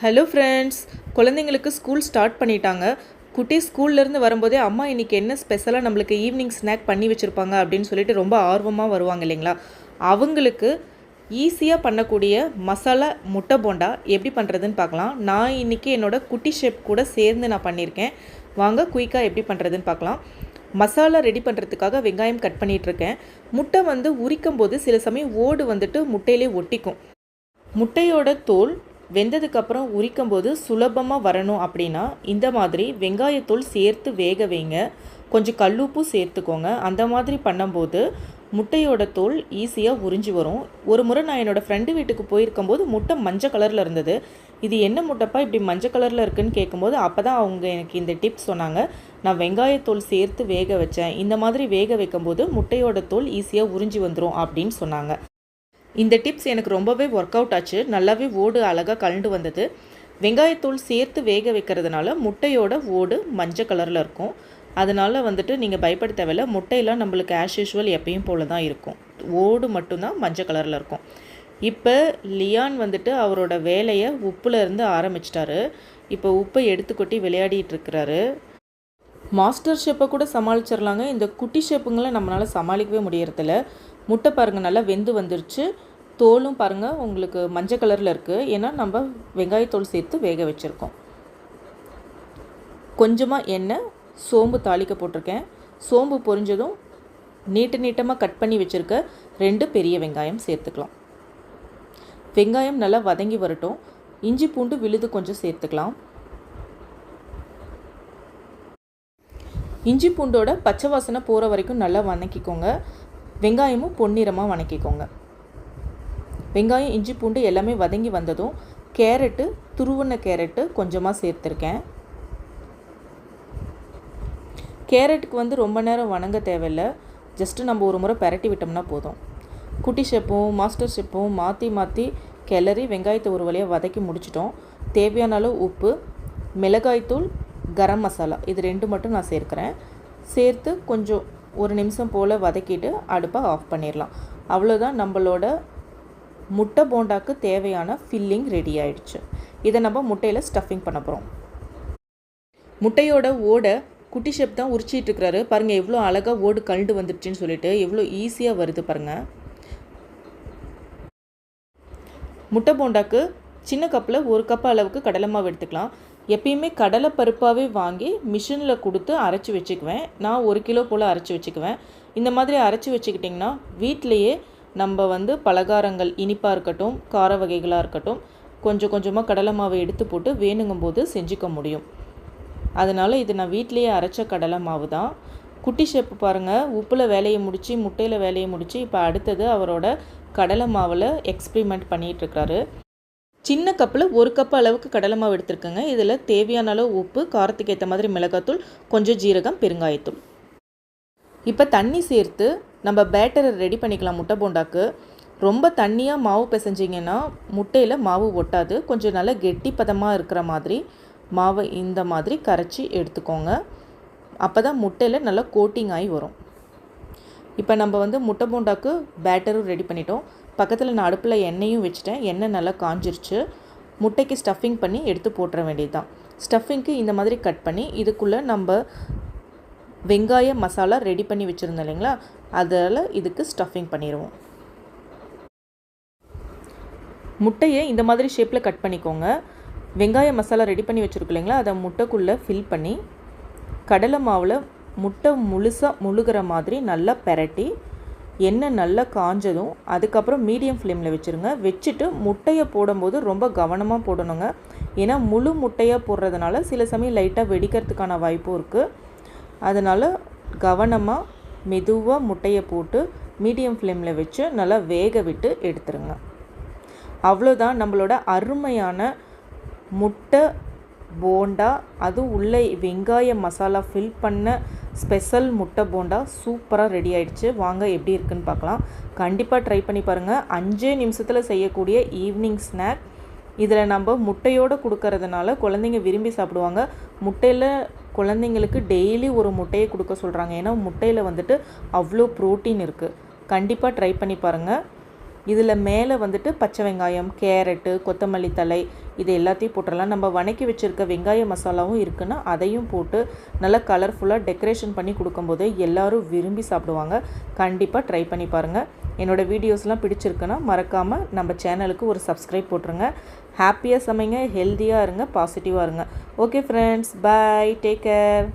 Hello friends குழந்தைங்களுக்கு school start பண்ணிட்டாங்க. குட்டி ஸ்கூல்லேருந்து வரும்போதே அம்மா இன்றைக்கி என்ன ஸ்பெஷலாக நம்மளுக்கு ஈவினிங் ஸ்நாக் பண்ணி வச்சுருப்பாங்க? அப்படின்னு சொல்லிட்டு ரொம்ப ஆர்வமாக வருவாங்க இல்லைங்களா? அவங்களுக்கு ஈஸியாக பண்ணக்கூடிய மசாலா முட்டை போண்டா எப்படி பண்ணுறதுன்னு பார்க்கலாம். நான் இன்றைக்கி என்னோட குட்டி ஷேப் கூட சேர்ந்து நான் பண்ணியிருக்கேன். வாங்க குயிக்காக எப்படி பண்ணுறதுன்னு பார்க்கலாம். மசாலா ரெடி பண்ணுறதுக்காக வெங்காயம் கட் பண்ணிகிட்ருக்கேன் முட்டை வந்து உரிக்கும் போது சில சமயம் ஓடு வந்துட்டு முட்டையிலே ஒட்டிக்கும். முட்டையோட தோல் வெந்ததுக்கப்புறம் உரிக்கும் போது சுலபமாக வரணும் அப்படின்னா இந்த மாதிரி வெங்காயத்தூள் சேர்த்து வேக வைங்க. கொஞ்சம் கல்லுப்பு சேர்த்துக்கோங்க. அந்த மாதிரி பண்ணும்போது முட்டையோட தோல் ஈஸியாக உறிஞ்சி வரும். ஒரு முறை நான் என்னோடய ஃப்ரெண்டு வீட்டுக்கு போயிருக்கும்போது முட்டை மஞ்சள் கலரில் இருந்தது. இது என்ன முட்டைப்பா? இப்படி மஞ்சள் கலரில் இருக்குன்னு கேட்கும்போது அப்போ தான் அவங்க எனக்கு இந்த டிப்ஸ் சொன்னாங்க. நான் வெங்காயத்தோல் சேர்த்து வேக வச்சேன். இந்த மாதிரி வேக வைக்கும்போது முட்டையோட தோல் ஈஸியாக உறிஞ்சி வந்துடும் அப்படின்னு சொன்னாங்க. இந்த டிப்ஸ் எனக்கு ரொம்பவே ஒர்க் அவுட் ஆச்சு. நல்லாவே ஓடு அழகாக கலண்டு வந்தது. வெங்காயத்தூள் சேர்த்து வேக வைக்கிறதுனால முட்டையோட ஓடு மஞ்சள் கலரில் இருக்கும். அதனால் வந்துட்டு நீங்கள் பயப்பட தேவையில்ல. முட்டையெல்லாம் நம்மளுக்கு ஆஸ் யூஷுவல் எப்பயும் போல தான் இருக்கும். ஓடு மட்டும்தான் மஞ்சள் கலரில் இருக்கும். இப்போ லியான் வந்துட்டு அவரோட வேலையை உப்புல இருந்து ஆரம்பிச்சிட்டாரு. இப்போ உப்பை எடுத்து கொட்டி விளையாடிட்டு இருக்கிறாரு. மாஸ்டர் ஷெப்பை கூட சமாளிச்சிடலாங்க இந்த குட்டி ஷெப்புங்களை நம்மளால் சமாளிக்கவே முடியறதில்ல. முட்டை பாருங்கள் நல்லா வெந்து வந்துருச்சு. தோலும் பாருங்கள் உங்களுக்கு மஞ்சள் கலரில் இருக்குது ஏன்னா நம்ம வெங்காயத்தோல் சேர்த்து வேக வச்சுருக்கோம். கொஞ்சமாக எண்ணெய் சோம்பு தாளிக்க போட்டிருக்கேன். சோம்பு பொரிஞ்சதும் நீட்டு நீட்டமாக கட் பண்ணி வச்சுருக்க ரெண்டு பெரிய வெங்காயம் சேர்த்துக்கலாம். வெங்காயம் நல்லா வதங்கி வரட்டும். இஞ்சி பூண்டு விழுது கொஞ்சம் சேர்த்துக்கலாம். இஞ்சி பூண்டோட பச்சை வாசனை போகிற வரைக்கும் நல்லா வணக்கிக்கோங்க. வெங்காயமும் பொன்னிறமாக வணக்கிக்கோங்க. வெங்காயம் இஞ்சி பூண்டு எல்லாமே வதங்கி வந்ததும் கேரட்டு துருவன கேரட்டு கொஞ்சமாக சேர்த்துருக்கேன். கேரட்டுக்கு வந்து ரொம்ப நேரம் வணங்க தேவையில்லை. ஜஸ்ட்டு நம்ம ஒரு முறை பரட்டி விட்டோம்னா போதும். குட்டி ஷெப்பும் மாஸ்டர் ஷெப்பும் மாற்றி மாற்றி கிளறி வெங்காயத்தை ஒரு வழியாக வதக்கி முடிச்சிட்டோம். தேவையான அளவு உப்பு மிளகாய்த்தூள் கரம் மசாலா. இது ரெண்டு மட்டும் நான் சேர்க்குறேன். சேர்த்து கொஞ்சம் ஒரு நிமிஷம் போல் வதக்கிட்டு அடுப்பை ஆஃப் பண்ணிடலாம். அவ்வளோதான் நம்மளோட முட்டை போண்டாக்கு தேவையான ஃபில்லிங் ரெடி ஆயிடுச்சு. இதை நம்ம முட்டையில் ஸ்டஃபிங் பண்ண போகிறோம் முட்டையோட ஓடை குட்டி ஷெப் தான் உரிச்சிட்டு இருக்கிறாரு பாருங்கள் எவ்வளோ அழகாக ஓடு கழுண்டு வந்துடுச்சுன்னு சொல்லிட்டு எவ்வளோ ஈஸியாக வருது பாருங்கள் முட்டை போண்டாக்கு சின்ன கப்பில் ஒரு கப் அளவுக்கு கடலை மாவு எடுத்துக்கலாம். எப்பயுமே கடலை பருப்பாகவே வாங்கி மிஷினில் கொடுத்து அரைச்சி வச்சுக்குவேன். நான் ஒரு கிலோ போல் அரைச்சி வச்சுக்குவேன். இந்த மாதிரி அரைச்சி வச்சுக்கிட்டிங்கன்னா வீட்டிலையே நம்ம வந்து பலகாரங்கள் இனிப்பாக இருக்கட்டும் கார வகைகளாக இருக்கட்டும் கொஞ்சம் கொஞ்சமாக கடலை மாவை எடுத்து போட்டு வேணுங்கும் போது செஞ்சுக்க முடியும். அதனால் இது நான் வீட்டிலையே அரைச்ச கடலை மாவு தான். குட்டி ஷேப்பு பாருங்கள் உப்பில் வேலையை முடித்து முட்டையில் வேலையை முடித்து இப்போ அடுத்தது அவரோட கடலை மாவில் எக்ஸ்பிரிமெண்ட் பண்ணிகிட்ருக்காரு சின்ன கப்பில் ஒரு கப் அளவுக்கு கடலை மாவு எடுத்துருக்கேங்க. இதில் தேவையான அளவு உப்பு காரத்துக்கு ஏற்ற மாதிரி மிளகாத்தூள் கொஞ்சம் ஜீரகம் பெருங்காயத்தூள். இப்போ தண்ணி சேர்த்து நம்ம பேட்டரை ரெடி பண்ணிக்கலாம் முட்டை போண்டாக்கு. ரொம்ப தண்ணியாக மாவு பிசைஞ்சிங்கன்னா முட்டையில் மாவு ஒட்டாது. கொஞ்சம் நல்லா கெட்டி பதமாக இருக்கிற மாதிரி மாவை இந்த மாதிரி கரைச்சி எடுத்துக்கோங்க. அப்போ தான் முட்டையில் நல்லா கோட்டிங் ஆகி வரும். இப்போ நம்ம வந்து முட்டை போண்டாக்கு பேட்டரும் ரெடி பண்ணிட்டோம். பக்கத்தில் நான் அடுப்பில் எண்ணெயும் வச்சுட்டேன். எண்ணெய் நல்லா காஞ்சிருச்சு. முட்டைக்கு ஸ்டஃபிங் பண்ணி எடுத்து போட்டுற வேண்டியது தான் ஸ்டஃபிங்க்கு இந்த மாதிரி கட் பண்ணி இதுக்குள்ளே நம்ம வெங்காய மசாலா ரெடி பண்ணி வச்சுருந்தோம் இல்லைங்களா? அதில் இதுக்கு ஸ்டஃபிங் பண்ணிடுவோம் முட்டையை இந்த மாதிரி ஷேப்பில் கட் பண்ணிக்கோங்க. வெங்காய மசாலா ரெடி பண்ணி வச்சுருக்கோம் இல்லைங்களா? அதை முட்டைக்குள்ளே ஃபில் பண்ணி கடலை மாவில் முட்டை முழுசாக முழுகிற மாதிரி நல்லா பெரட்டி எண்ணெய் நல்லா காஞ்சதும் அதுக்கப்புறம் மீடியம் ஃப்ளேமில் வச்சுருங்க. வச்சுட்டு முட்டையை போடும்போது ரொம்ப கவனமாக போடணுங்க. ஏன்னா முழு முட்டையாக போடுறதுனால சில சமயம் லைட்டாக வெடிக்கிறதுக்கான வாய்ப்பும் இருக்குது அதனால் கவனமாக மெதுவாக முட்டையை போட்டு மீடியம் ஃப்ளேமில் வச்சு நல்லா வேக விட்டு எடுத்துருங்க. அவ்வளோதான் நம்மளோட அருமையான முட்டை போண்டா. அதுவும் உள்ளே வெங்காய மசாலா ஃபில் பண்ண ஸ்பெஷல் முட்டை போண்டா சூப்பராக ரெடி ஆயிடுச்சு. வாங்க எப்படி இருக்குன்னு பார்க்கலாம். கண்டிப்பாக ட்ரை பண்ணி பாருங்கள் அஞ்சே நிமிஷத்தில் செய்யக்கூடிய ஈவினிங் ஸ்நாக் இதில் நம்ம முட்டையோடு கொடுக்கறதுனால குழந்தைங்க விரும்பி சாப்பிடுவாங்க. முட்டையில் குழந்தைங்களுக்கு டெய்லி ஒரு முட்டையை கொடுக்க சொல்கிறாங்க ஏன்னா முட்டையில் வந்துட்டு அவ்வளோ ப்ரோட்டீன் இருக்குது கண்டிப்பாக ட்ரை பண்ணி பாருங்கள் இதில் மேலே வந்துட்டு பச்சை வெங்காயம் கேரட்டு கொத்தமல்லி தழை இது எல்லாத்தையும் போட்டுடலாம். நம்ம வணக்கி வச்சுருக்க வெங்காய மசாலாவும் இருக்குன்னா அதையும் போட்டு நல்லா கலர்ஃபுல்லாக டெக்கரேஷன் பண்ணி கொடுக்கும்போது எல்லோரும் விரும்பி சாப்பிடுவாங்க. கண்டிப்பாக ட்ரை பண்ணி பாருங்கள் என்னோடய வீடியோஸ்லாம் பிடிச்சிருக்குன்னா மறக்காமல் நம்ம சேனலுக்கு ஒரு சப்ஸ்கிரைப் போட்டுருங்க. ஹாப்பியாக சமைங்க ஹெல்த்தியாக இருங்க பாசிட்டிவாக இருங்க. Okay friends bye take care